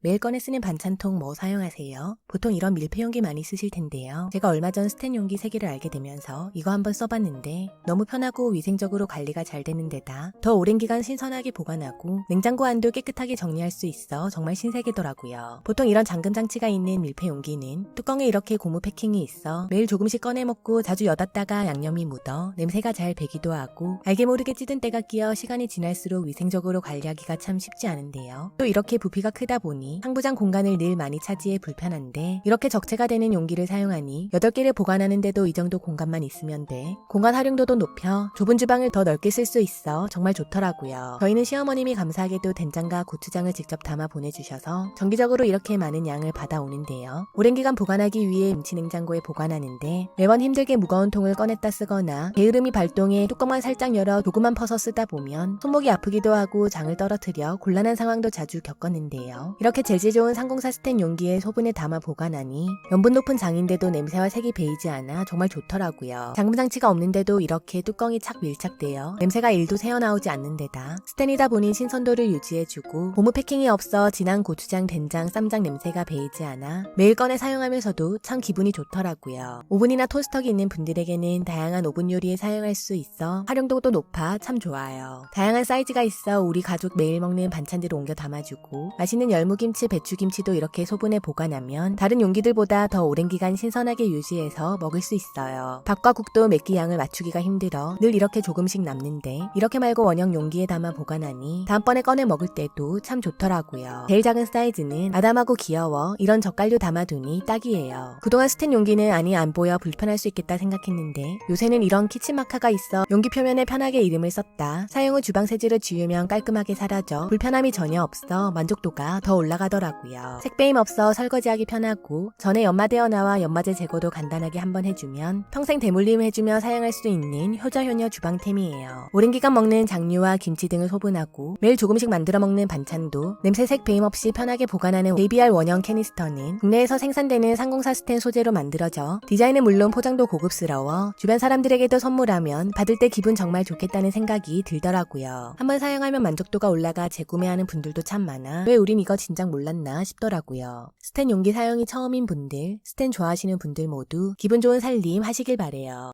매일 꺼내 쓰는 반찬통 뭐 사용하세요? 보통 이런 밀폐 용기 많이 쓰실 텐데요. 제가 얼마 전 스텐 용기 세개를 알게 되면서 이거 한번 써봤는데 너무 편하고 위생적으로 관리가 잘 되는 데다 더 오랜 기간 신선하게 보관하고 냉장고 안도 깨끗하게 정리할 수 있어 정말 신세계더라고요. 보통 이런 잠금 장치가 있는 밀폐 용기는 뚜껑에 이렇게 고무 패킹이 있어 매일 조금씩 꺼내 먹고 자주 여닫다가 양념이 묻어 냄새가 잘 배기도 하고 알게 모르게 찌든 때가 끼어 시간이 지날수록 위생적으로 관리하기가 참 쉽지 않은데요. 또 이렇게 부피가 크다 보니 상부장 공간을 늘 많이 차지해 불편한데 이렇게 적재가 되는 용기를 사용하니 8개를 보관하는데도 이 정도 공간만 있으면 돼. 공간 활용도도 높여 좁은 주방을 더 넓게 쓸 수 있어 정말 좋더라고요. 저희는 시어머님이 감사하게도 된장과 고추장을 직접 담아 보내주셔서 정기적으로 이렇게 많은 양을 받아오는데요. 오랜 기간 보관하기 위해 임치 냉장고에 보관하는데 매번 힘들게 무거운 통을 꺼냈다 쓰거나 게으름이 발동해 뚜껑만 살짝 열어 도구만 퍼서 쓰다 보면 손목이 아프기도 하고 장을 떨어뜨려 곤란한 상황도 자주 겪었는데요. 이렇게 재질 좋은 상공사 스텐 용기에 소분을 담아 보관하니 연분 높은 장인데도 냄새와 색이 배이지 않아 정말 좋더라고요. 잠금 장치가 없는데도 이렇게 뚜껑이 착 밀착되어 냄새가 1도 새어나오지 않는 데다 스텐이다 보니 신선도를 유지해주고 고무 패킹이 없어 진한 고추장, 된장, 쌈장 냄새가 배이지 않아 매일 꺼내 사용하면서도 참 기분이 좋더라고요. 오븐이나 토스터기 있는 분들에게는 다양한 오븐 요리에 사용할 수 있어 활용도도 높아 참 좋아요. 다양한 사이즈가 있어 우리 가족 매일 먹는 반찬들을 옮겨 담아주고 맛있는 열무김 치, 배추김치도 이렇게 소분해 보관하면 다른 용기들보다 더 오랜 기간 신선하게 유지해서 먹을 수 있어요. 밥과 국도 몇끼 양을 맞추기가 힘들어 늘 이렇게 조금씩 남는데 이렇게 말고 원형 용기에 담아 보관하니 다음번에 꺼내 먹을 때도 참 좋더라고요. 제일 작은 사이즈는 아담하고 귀여워 이런 젓갈류 담아두니 딱이에요. 그동안 스텐 용기는 아니 안 보여 불편할 수 있겠다 생각했는데 요새는 이런 키친 마카가 있어 용기 표면에 편하게 이름을 썼다. 사용 후 주방 세제를 지우면 깔끔하게 사라져 불편함이 전혀 없어 만족도가 더 올라가 더라고요. 색배임 없어 설거지하기 편하고 전에 연마되어 나와 연마제 제거도 간단하게 한번 해주면 평생 대물림 해주며 사용할 수 있는 효자효녀 주방템이에요. 오랜 기간 먹는 장류와 김치 등을 소분하고 매일 조금씩 만들어 먹는 반찬도 냄새 색 배임 없이 편하게 보관하는 JBR 원형 캐니스터는 국내에서 생산되는 상공사 스텐 소재로 만들어져 디자인은 물론 포장도 고급스러워 주변 사람들에게도 선물하면 받을 때 기분 정말 좋겠다는 생각이 들더라고요. 한번 사용하면 만족도가 올라가 재구매하는 분들도 참 많아 왜 우린 이거 진작 몰랐나 싶더라고요. 스텐 용기 사용이 처음인 분들, 스텐 좋아하시는 분들 모두 기분 좋은 살림 하시길 바래요.